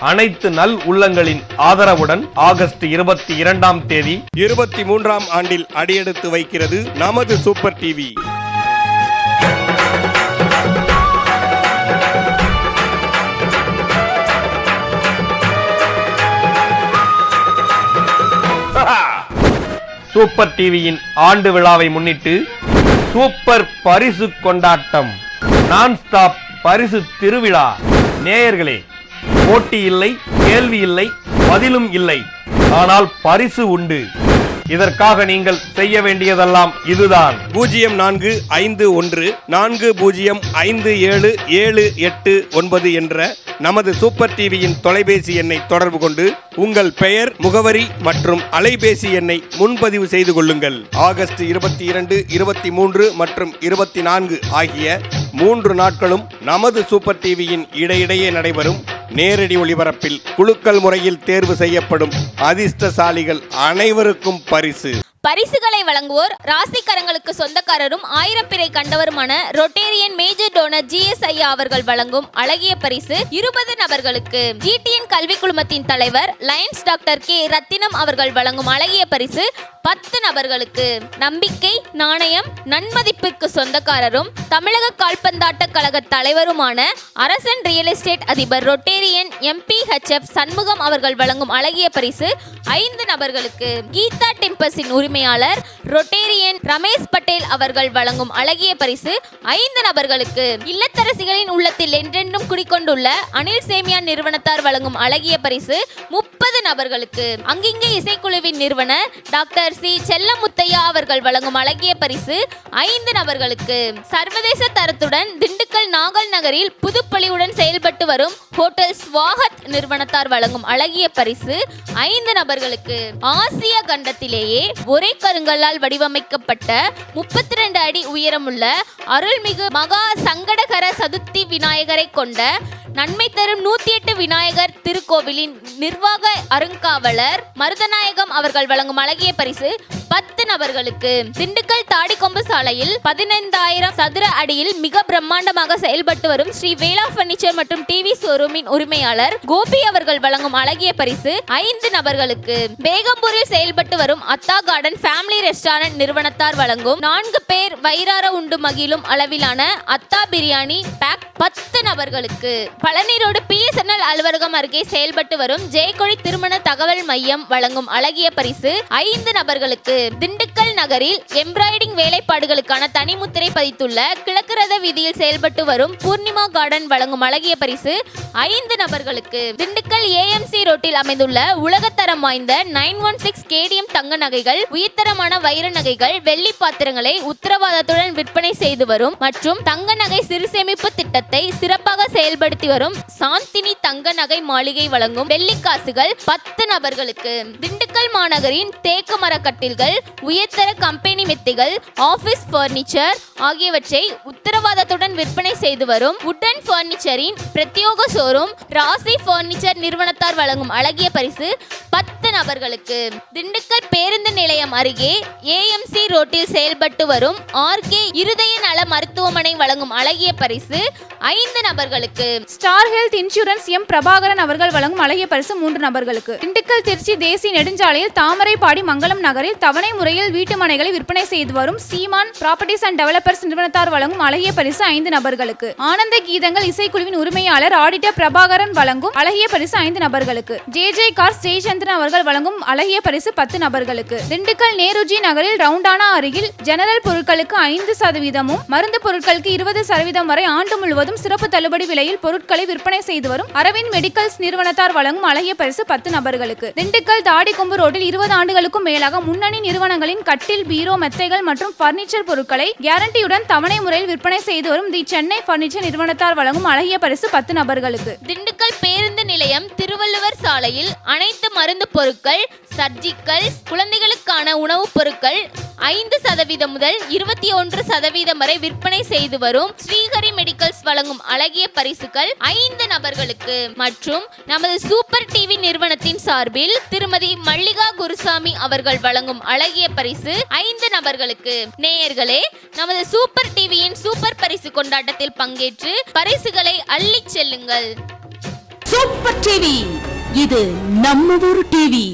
அனைத்து நல் உள்ளங்களின் ஆதரவுடன் ஆகஸ்ட் இருபத்தி இரண்டாம் தேதி இருபத்தி மூன்றாம் ஆண்டில் அடியெடுத்து வைக்கிறது நமது சூப்பர் டிவி. சூப்பர் டிவியின் ஆண்டு விழாவை முன்னிட்டு சூப்பர் பரிசு கொண்டாட்டம். நான் ஸ்டாப் பரிசு திருவிழா. நேயர்களே போட்டி இல்லை கேள்வி இல்லை பதிலும் இல்லை. ஆனால் பரிசு உண்டு. இதற்காக நீங்கள் செய்ய வேண்டியதெல்லாம் இதுதான். பூஜ்ஜியம் நான்கு ஐந்து ஒன்று நான்கு பூஜ்ஜியம் ஐந்து ஏழு ஏழு எட்டு ஒன்பது என்ற நமது சூப்பர் டிவியின் தொலைபேசி எண்ணை தொடர்பு கொண்டு உங்கள் பெயர் முகவரி மற்றும் அலைபேசி எண்ணை முன்பதிவு செய்து கொள்ளுங்கள். ஆகஸ்ட் இருபத்தி இரண்டு இருபத்தி மூன்று மற்றும் இருபத்தி நான்கு ஆகிய மூன்று நாட்களும் நமது சூப்பர் டிவியின் இடையிடையே நடைபெறும் நேரடி ஒளிபரப்பில் குழுக்கள் முறையில் தேர்வு செய்யப்படும் அதிர்ஷ்டசாலிகள் அனைவருக்கும் பரிசு. பரிசுகளை வழங்குவோர் ராசிக்கரங்களுக்கு சொந்தக்காரரும் ஆயிரப்பிரை கண்டவருமான ரொட்டேரியன் மேஜர் டோனர் ஜிஎஸ் ஐயா அவர்கள் வழங்கும் அழகிய பரிசு இருபது நபர்களுக்கு. ஜிடிஎன் கல்வி குழுமத்தின் தலைவர் லயன்ஸ் டாக்டர் கே ரத்தினம் அவர்கள் வழங்கும் அழகிய பரிசு பத்து நபர்களுக்கு நம்பிக்கை நாணயம் நன்மதிப்புக்கு சொந்தக்காரரும் தமிழக கால்பந்தாட்ட கழக தலைவருமான அரசன் ரியல் எஸ்டேட் அதிபர் ரொட்டேரியன் எம்பி ஹெச்எஃப் சண்முகம் அவர்கள் வழங்கும் அழகிய பரிசு ஐந்து நபர்களுக்கு கீதா டெம்பஸின் உரிமையாளர் ரொட்டேரியன் ரமேஷ் பட்டேல் அவர்கள் வழங்கும் அழகிய பரிசு ஐந்து நபர்களுக்கு இல்லத்தரசிகளின் உள்ளத்தில் என்றென்றும் குடிக்கொண்டுள்ள அனில் சேமியா நிறுவனத்தார் வழங்கும் அழகிய பரிசு முப்பது நபர்களுக்கு. அங்கிங்கே இசைக்குழுவின் நிறுவனர் டாக்டர் சி. செல்லமுத்தையா அவர்கள் வழங்கும் அழகிய பரிசு ஐந்து நபர்களுக்கு. சர்வதேச தரத்துடன் திண்டுக்கல் நாகல் நகரில் புதுப்பொலிவுடன் செயல்பட்டு வரும் ஹோட்டல் ஸ்வாகத் நிறுவனத்தார் வழங்கும் அழகிய பரிசு ஐந்து நபர்களுக்கு. ஆசிய கண்டத்திலேயே ஒரே கருங்கல்லால் வடிவமைக்கப்பட்ட முப்பத்தி ரெண்டு அடி உயரமுள்ள அருள்மிகு மகா சங்கடகர சதுர்த்தி விநாயகரை கொண்ட நன்மை தரும் நூத்தி எட்டு விநாயகர் திருக்கோவிலின் நிர்வாக அருங்காவலர் மருதநாயகம் அவர்கள் வழங்கும் அழகிய பரிசு பத்து நபர்களுக்கு. திண்டுக்கல் தாடிக்கொம்பு சாலையில் பதினைந்தாயிரம் சதுர அடியில் மிக பிரம்மாண்டமாக செயல்பட்டு வரும் ஸ்ரீ வேலா பர்னிச்சர் மற்றும் டிவி ஷோரூமின் உரிமையாளர் கோபி அவர்கள் வழங்கும் அழகிய பரிசு ஐந்து நபர்களுக்கு. பேகம்பூரில் செயல்பட்டு வரும் அத்தா கார்டன் ஃபேமிலி ரெஸ்டாரண்ட் நிறுவனத்தார் வழங்கும் நான்கு பேர் வயிறார உண்டு மகிழும் அளவிலான அத்தா பிரியாணி பேக் பத்து நபர்களுக்கு. பழனி ரோடு பிஎஸ்என்எல் அலுவலகம் அருகே செயல்பட்டு வரும் ஜெயக்கொழி திருமண தகவல் மையம் வழங்கும் அழகிய பரிசு ஐந்து நபர்களுக்கு திண்டுக்கல் நகரில் எம்ப்ராய்டிங் வேலைப்பாடுகளுக்கான தனிமுத்திரை பதித்துள்ள கிழக்கு வீதியில் செயல்பட்டு வரும் பூர்ணிமா கார்டன் வழங்கும் அழகிய பரிசு ஐந்து நபர்களுக்கு திண்டுக்கல் ஏஎம்சி ரோட்டில் அமைந்துள்ள உலகத்தரம் வாய்ந்த நைன் ஒன் சிக்ஸ் கேடிஎம் தங்க நகைகள் உயர்தரமான வைர நகைகள் வெள்ளி பாத்திரங்களை உத்தரவாதத்துடன் விற்பனை செய்து வரும் மற்றும் தங்க நகை சிறு சேமிப்பு திட்டத்தை சிறப்பாக செயல்படுத்தி வரும் சாந்தினி தங்க நகை மாளிகை வழங்கும் வெள்ளிக்காசுகள் பத்து நபர்களுக்கு. திண்டுக்கல் மாநகரின் தேக்கு மரக்கட்டில்கள் கட்டில்கள் உயர்தர கம்பெனி மெத்தைகள் ஆபீஸ் பர்னிச்சர் ஆகியவற்றை உத்தரவாதத்துடன் விற்பனை செய்து வரும். உட்டன் பர்னிச்சரின் பிரத்யோக ஷோரூம் ராசி பர்னிச்சர் நிறுவனத்தார் வழங்கும் அழகிய பரிசு பத்து நபர்களுக்கு திண்டுக்கல் பேருந்து நிலையம் அருகே ஏஎம்சி ரோட்டில் செயல்பட்டு வரும் ஆர்கே இருதய நல மருத்துவமனை வழங்கும் அழகிய பரிசு ஐந்து நபர்களுக்கு. Star Health Insurance M Prabhakaran அவர்கள் வழங்கும் அழகிய பரிசு மூன்று நபர்களுக்கு. திண்டுக்கல் திருச்சி தேசிய நெடுஞ்சாலையில் தாமரைப்பாடி மங்கலம் நகரில் தவணை முறையில் வீட்டு மனைகளை விற்பனை செய்து வரும் சீமான் ப்ராப்பர்ட்டிஸ் அண்ட் டெவலப்பர்ஸ் நிறுவனத்தார் வழங்கும் அழகிய பரிசு ஐந்து நபர்களுக்கு. ஆனந்த கீதங்கள் இசைக்குழுவின் உரிமையாளர் ஆடிட்டர் பிரபாகரன் வழங்கும் அழகிய பரிசு ஐந்து நபர்களுக்கு. ஜே ஜே கார்ஸ் ஜெயச்சந்திரன் அவர்கள் வழங்கும் அழகிய பரிசு பத்து நபர்களுக்கு. திண்டுக்கல் நேருஜி நகரில் ரவுண்டானா அருகில் ஜெனரல் பொருட்களுக்கு ஐந்து சதவீதமும் மருந்து பொருட்களுக்கு இருபது சதவீதம் வரை ஆண்டு முழுவதும் சிறப்பு தள்ளுபடி விலையில் பொருட்களை விற்பனை செய்து வரும் அரவிந்த் மெடிக்கல்ஸ் நிறுவனத்தார் வழங்கும் அழகிய பரிசு பத்து நபர்களுக்கு. திண்டுக்கல் தாடிக்கொம்பு ரோட்டில் இருபது ஆண்டுகளுக்கும் மேலாக முன்னணி நிறுவனங்களின் கட்டில் பீரோ மெத்தைகள் மற்றும் பர்னிச்சர் பொருட்களை கேரண்டியுடன் தவணை முறையில் விற்பனை செய்து வரும் தி சென்னை பர்னிச்சர் நிறுவனத்தார் வழங்கும் அழகிய பரிசு பத்து நபர்களுக்கு. திண்டுக்கல் பேருந்து நிலையம் திருவள்ளுவர் சாலையில் அனைத்து மருந்து பொருட்கள் சர்ஜிக்கல் குழந்தைகளுக்கான உணவுப் பொருட்கள் ஐந்து சதவீதம் முதல் இருபத்தி ஒன்று சதவீதம் வரை விற்பனை செய்து வரும் ஸ்ரீஹரி மெடிக்கல்ஸ் வழங்கும் அழகிய பரிசுகள் ஐந்து நபர்களுக்கு. மற்றும் நமது சூப்பர் டிவி நிறுவனத்தின் சார்பில் திருமதி மல்லிகா குருசாமி அவர்கள் வழங்கும் அழகிய பரிசு ஐந்து நபர்களுக்கு. நேயர்களே நமது சூப்பர் டிவியின் சூப்பர் பரிசு கொண்டாட்டத்தில் பங்கேற்று பரிசுகளை அள்ளிச் செல்லுங்கள். Super TV. இது நம்ம ஊர் டிவி.